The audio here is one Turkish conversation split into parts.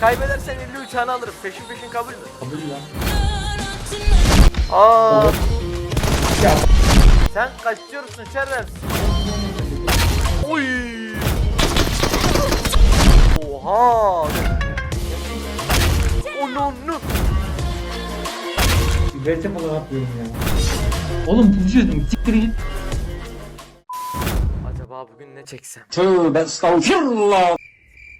Kaybedersen 50 uçağını alırım. Peşin peşin kabul mü? Kabul lan. Aa, Ya sen kaçıyorsun şerefsiz. Oy. Oha. Onunu. Recep olarak yapıyorum ya. Oğlum vücudum siktir git. Acaba bugün ne çeksem? Tövbe estağfurullah.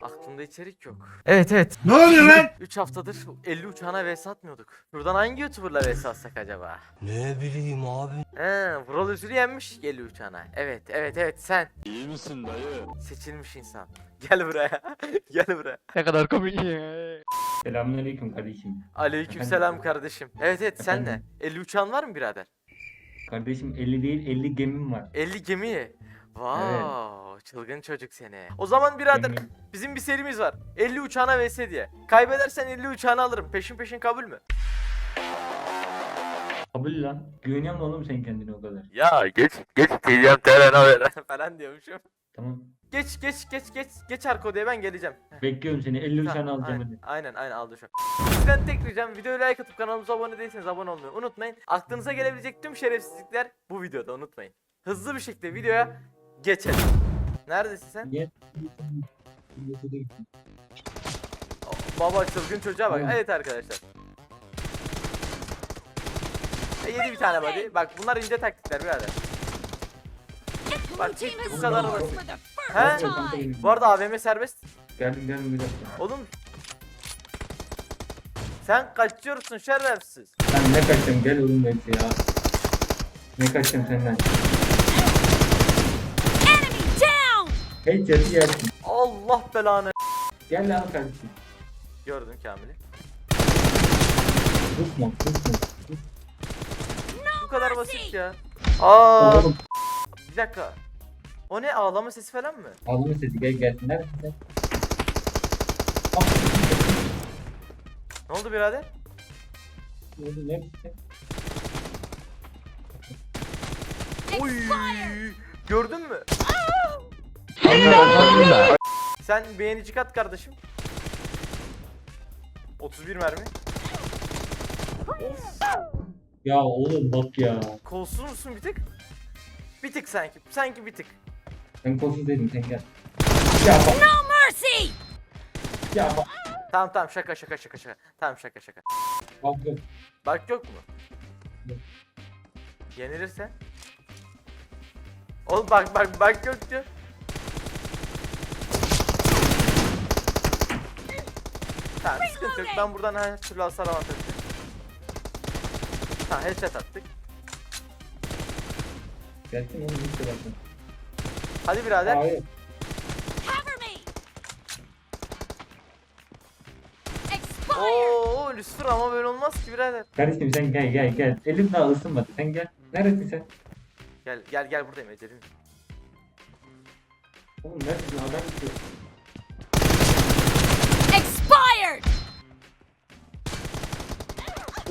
Aklımda içerik yok. Evet evet. Ne oluyor lan? 3 haftadır 50 uçağına vs atmıyorduk. Şuradan hangi YouTuber'la vs atsak acaba? Ne bileyim abi. He, Vural Özür'ü yenmiş 50 uçağına. Evet evet evet sen. İyi misin dayı? Seçilmiş insan. Gel buraya. Gel buraya. Ne kadar komik ya. Selamünaleyküm kardeşim. Aleykümselam kardeşim. Evet evet sen ne? Efendim? 50 uçağın var mı birader? Kardeşim 50 değil 50 gemim var. 50 gemi. Wow, çılgın çocuk seni. O zaman birader bizim bir serimiz var. 50 uçağına vs diye. Kaybedersen 50 uçağını alırım. Peşin peşin kabul mü? Kabul lan. Güveniyor musun oğlum sen kendine o kadar? Ya geç geç TDM TRN falan diyormuşum. Tamam. Geç geç geç geç geç arka odaya ben geleceğim. Bekliyorum seni 50 uçağını Tamam, alacağım aynen, hadi. aynen aynen aldı şu an. Sizden tek ricam videoya like atıp kanalımıza abone değilseniz abone olmayı unutmayın. Aklınıza gelebilecek tüm şerefsizlikler bu videoda unutmayın. Hızlı bir şekilde videoya geçelim. Neredesin sen? Niye? Baba çılgın çocuğa bak. Evet arkadaşlar. E, yedi bir tane body. Bak bunlar ince taktikler birader. Bak bitti bu kadar basit. He? Bu arada AVM serbest. Geldim geldim bir dakika. Oğlum. Sen kaçıyorsun şerefsiz. Ben ne kaçacağım gel oğlum hepsi ya. Ne kaçacağım senden? Hey çatı yersin. Allah belanı. Gel lan kardeşim. Gördün Kamil'i. Kusma kusma. Bu kadar basit ya. Aa, Oğlum bir dakika. O ne ağlama sesi falan mı? ağlama sesi gel gel. Neredesin sen? Ah, Ne oldu birader? oğlum neredesin? Oy! Gördün mü? Sen beğenici kat kardeşim. 31 mermi. Ya oğlum bak ya. Kolsuz musun bir tık? Bir tık sanki. Sanki bir tık. Ben kolsuz dedim sen gel. Ya bak. Ya bak. Tamam tamam şaka şaka şaka şaka. Tamam şaka şaka. Bak yok. Bak yok mu? Yok. Yenilirse? Oğlum bak bak bak yok diyor. Tamam sıkıntı yok. Ben buradan her türlü hasar avantajı. Tamam headshot attık. Gelsin oğlum hiç de bakma. Hadi birader. Hayır. Oo Lucifer ama böyle olmaz ki birader. Kardeşim sen gel gel gel. Elim daha ısınmadı. Sen gel. Neredesin sen? Gel gel gel buradayım Ecelim. Oğlum neredesin adam gidiyor.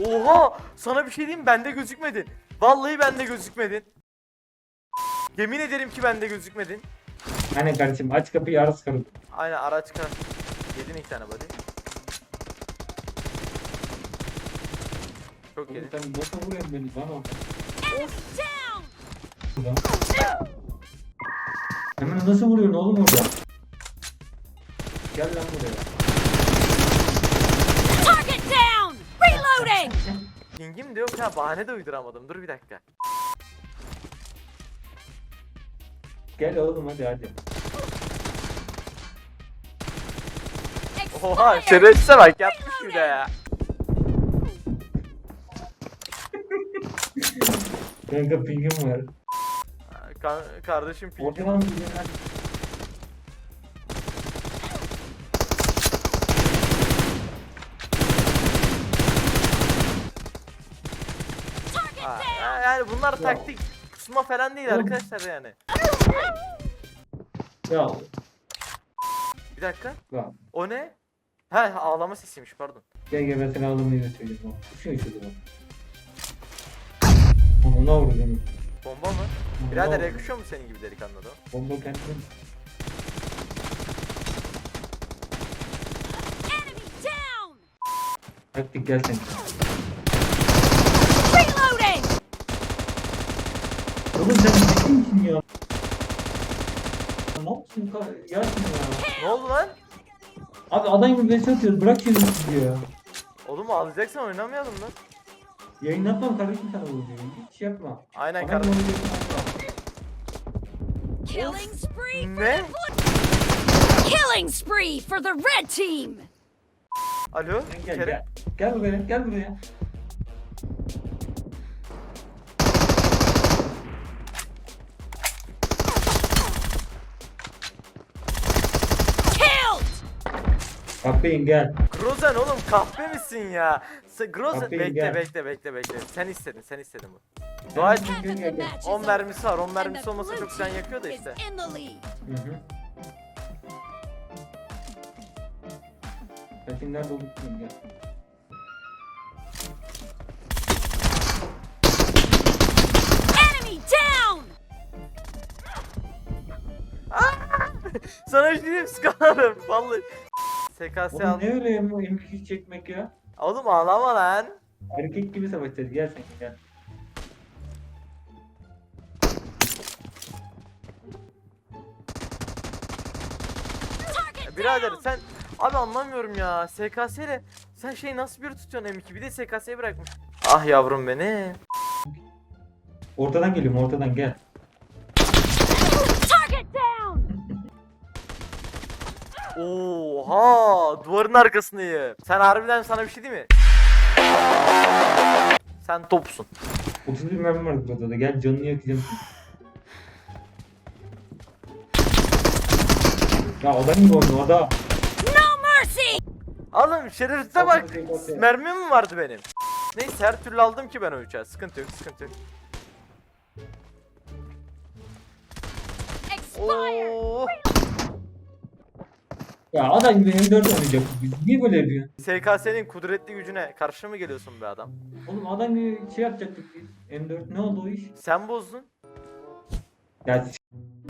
Oha! Sana bir şey diyeyim bende gözükmedin. Vallahi bende gözükmedin. Yemin ederim ki bende gözükmedin. Hani kardeşim aç kapıyı ara sıkarım. Aynen araç kar. Yedin iki tane body. Çok yedin. sen nasıl vuruyorsun beni bana bak. Ulan. Hemen nasıl vuruyorsun oğlum orada? Gel lan buraya. Pingim de yok ha bahane de uyduramadım. Dur bir dakika. Gel oğlum hadi hadi. Oha şerefsize bak yapmış bir de ya. Kanka pingim var. Ka- kardeşim pingim. Ortadan mı gidiyorsun hadi. Target Ha, yani bunlar taktik. Kusma falan değil Oğlum. arkadaşlar yani. Ya. Bir dakika. Ya. O ne? He ağlama sesiymiş pardon. Gel gel ben seni ağlamayı göstereyim. Bak. Şu şu bak. Ona vurdu beni. Bomba mı? Birader vurdu. yakışıyor mu senin gibi delikanlı da? o? Bomba kendine. Enemy Taktik gel sen. Reloading! Oğlum sen ciddi misin ya? Ne Yasin ya? Ne oldu lan? Abi adam gibi mesaj atıyoruz bırak şerefsiz ya. Oğlum ağlayacaksan oynamayalım lan. Yayınlatmam kardeşim sana bu videoyu. Hiç şey yapma. Aynen Adam kardeşim. oynayacaksın, atma. Killing spree for Ne? Killing spree for the red team! Alo? Gel Kerem? gel. Gel buraya gel buraya. Kapayın gel. Grozen oğlum kahpe misin ya? Grozen Kapıyı bekle gel. bekle bekle bekle. Sen istedin sen istedin bu. Dua et Gel, gel, gel, gel. match is 10 over, mermisi var. 10 and mermisi olmasa çok can yakıyor da işte. Hı hı. Şimdi nerede bilmiyorum, gel. Enemy down! Sana bir şey diyeyim sıkarım. Vallahi. SKS Oğlum al. ne öyle ya bu M2 çekmek ya? Oğlum ağlama lan. Erkek gibi savaşacağız gel sen gel. Target Birader sen abi anlamıyorum ya. SKS ile sen şey nasıl bir tutuyorsun M2 bir de SKS'yi bırakmış. Ah yavrum beni. Ortadan geliyorum ortadan gel. Oha duvarın arkasındayım. Sen harbiden sana bir şey değil mi? Sen topsun. 31 mermi var burada da gel canını yakacağım. Ya adam gibi oynuyor adam. No mercy! Oğlum şerefsize bak. SKS. Mermi mi vardı benim? Neyse her türlü aldım ki ben o uçağı. Sıkıntı yok sıkıntı yok. Expired! Oo. Ya adam gibi M4 oynayacak biz. Niye böyle yapıyorsun? SKS'nin kudretli gücüne karşı mı geliyorsun be adam? Oğlum adam gibi şey yapacaktık biz. M4 ne oldu o iş? Sen bozdun. Ya s-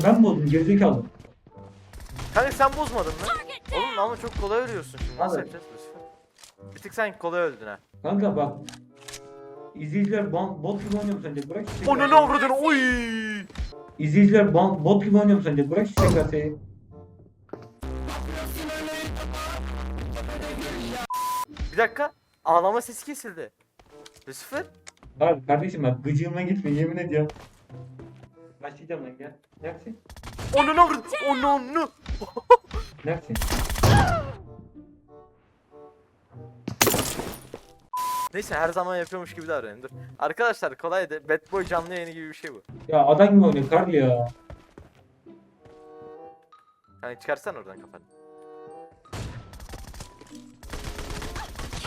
ben bozdum gerizekalı. Kanka sen bozmadın mı? Oğlum ama çok kolay ölüyorsun şimdi. Nasıl Abi. yapacağız Lucifer? Bir tık sen kolay öldün ha. Kanka bak. İzleyiciler bot gibi oynuyor mu sence? Bırak şu Onu ne avradın? Oy! İzleyiciler bot gibi oynuyor mu sence? Bırak şu SKS'yi. Bir dakika. Ağlama sesi kesildi. Lucifer? Abi kardeşim bak gıcığıma gitme yemin ediyorum. Başlayacağım lan gel. Neresin? Onu ne avradın? Onu onu. Neresin? Neyse her zaman yapıyormuş gibi davranayım dur. Arkadaşlar kolaydı. Bad Boy canlı yayını gibi bir şey bu. Ya adam gibi oynuyor Karl ya. Yani çıkarsan oradan kafanı.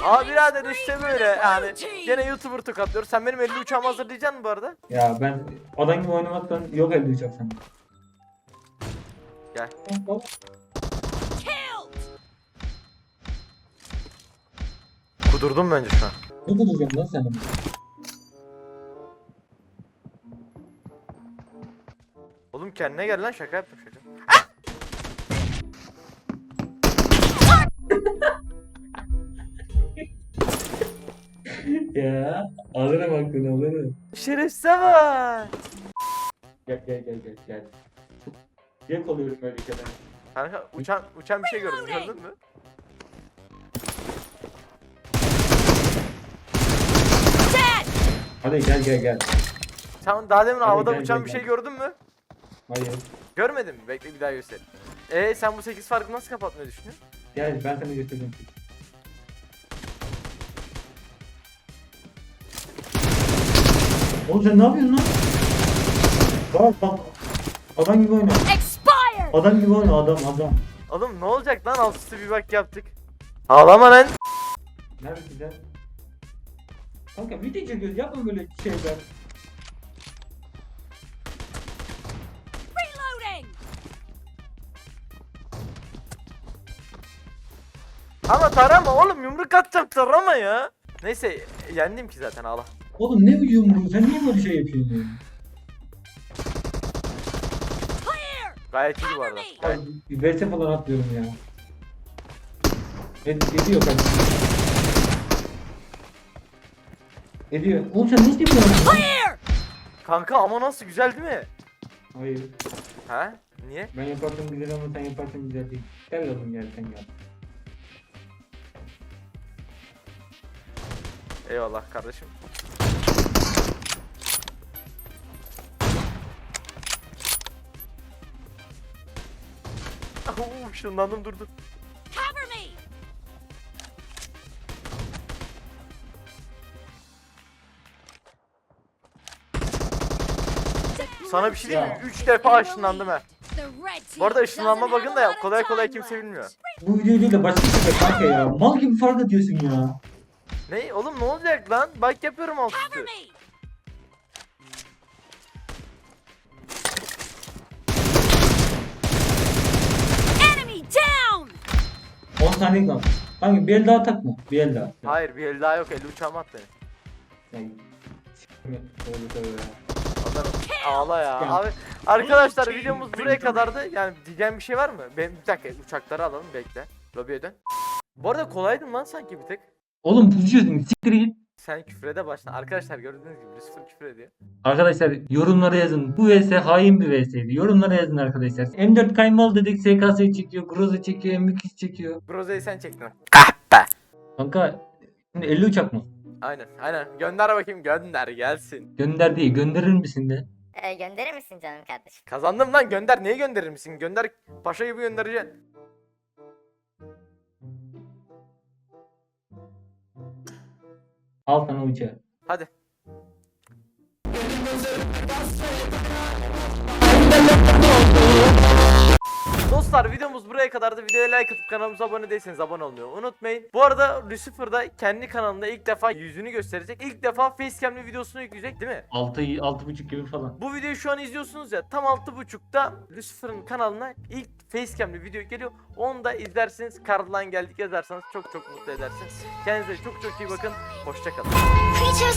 Aa birader işte böyle yani gene YouTuber tokatlıyor. Sen benim 50 uçağımı hazırlayacaksın mı bu arada? Ya ben adam gibi oynamaktan yok elde uçak sen. Gel. Kudurdum bence şu an. Ne bulacağım lan sen? Oğlum kendine gel lan şaka yaptım şaka. Ya alırım aklını alırım. Şerefsize bak. Gel gel gel gel gel. Çok zevk alıyorum böyle şeyler. Kanka uçan uçan bir şey gördüm gördün mü? Hadi gel gel gel. Sen daha demin Hadi havada gel, uçan gel, bir gel. şey gördün mü? Hayır. Görmedin mi? Bekle bir daha göstereyim. Ee sen bu 8 farkı nasıl kapatmayı düşünüyorsun? Gel ben sana göstereyim. Oğlum sen ne yapıyorsun lan? Bak bak. Adam gibi oyna. Expired! Adam gibi oyna adam adam. Oğlum ne olacak lan alt üstü bir bak yaptık. Ağlama lan. Neredesin sen? Kanka video çekiyoruz yapma böyle şeyler. Reloading! Ama tarama oğlum yumruk atacağım tarama ya. Neyse yendim ki zaten ağla. Oğlum ne bu? Sen niye böyle şey yapıyorsun! Gayet iyi bu arada. Cover me! Gayet. Ay, bir VS falan atlıyorum ya. Et, ediyor kanka. Ediyor. Oğlum sen ne yapıyorsun? Clear! Kanka ama nasıl güzel değil mi? Hayır. Ha? Niye? Ben yaparsam güzel ama sen yaparsan güzel değil. Gel oğlum gel sen gel. Eyvallah kardeşim. Oo, ışınlandım durdu. Cover me! Sana bir şey diyeyim mi? 3 defa ışınlandım team Bu arada ışınlanma bakın da kolay kolay kimse bilmiyor. Bu videoyu değil de başka bir şey kanka ya. Mal gibi fark atıyorsun ya. Ne? Oğlum ne olacak lan? Bak yapıyorum alt Cover üstü. 10 saniye kaldı. Kanka bir el daha takma. Bir el daha. Hayır bir el daha yok. 50 uçağıma at beni. Yani, tövbe. Adam ağla ya. Ya. Abi arkadaşlar videomuz buraya kadardı. Yani diyeceğim bir şey var mı? Ben bir dakika uçakları alalım bekle. Lobiye dön. Bu arada kolaydın lan sanki bir tek. Oğlum pusuyorsun. Siktir git. Sen küfrede başla. Arkadaşlar gördüğünüz gibi Lucifer küfür ediyor. Arkadaşlar yorumlara yazın. Bu vs hain bir vs'ydi. Yorumlara yazın arkadaşlar. M4 kaymalı dedik. SKS çekiyor. Groza çekiyor. M2 çekiyor. Groze'yi sen çektin. Kanka şimdi 50 uçak mı? Aynen aynen. Gönder bakayım gönder gelsin. Gönder değil. Gönderir misin de? Ee, gönderir misin canım kardeşim? Kazandım lan gönder. Neyi gönderir misin? Gönder paşa gibi göndereceksin. Al sana uçağı. Hadi. Dostlar videomuz buraya kadardı. Videoya like atıp kanalımıza abone değilseniz abone olmayı unutmayın. Bu arada Lucifer da kendi kanalında ilk defa yüzünü gösterecek. İlk defa facecam'li videosunu yükleyecek değil mi? 6 6.5 gibi falan. Bu videoyu şu an izliyorsunuz ya tam 6.5'da Lucifer'ın kanalına ilk facecam'li video geliyor. Onu da izlersiniz. Kardan geldik yazarsanız çok çok mutlu edersiniz. Kendinize çok çok iyi bakın. Hoşçakalın. Creatures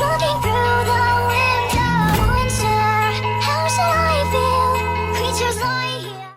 looking through the window. Winter, how should I feel? there's light.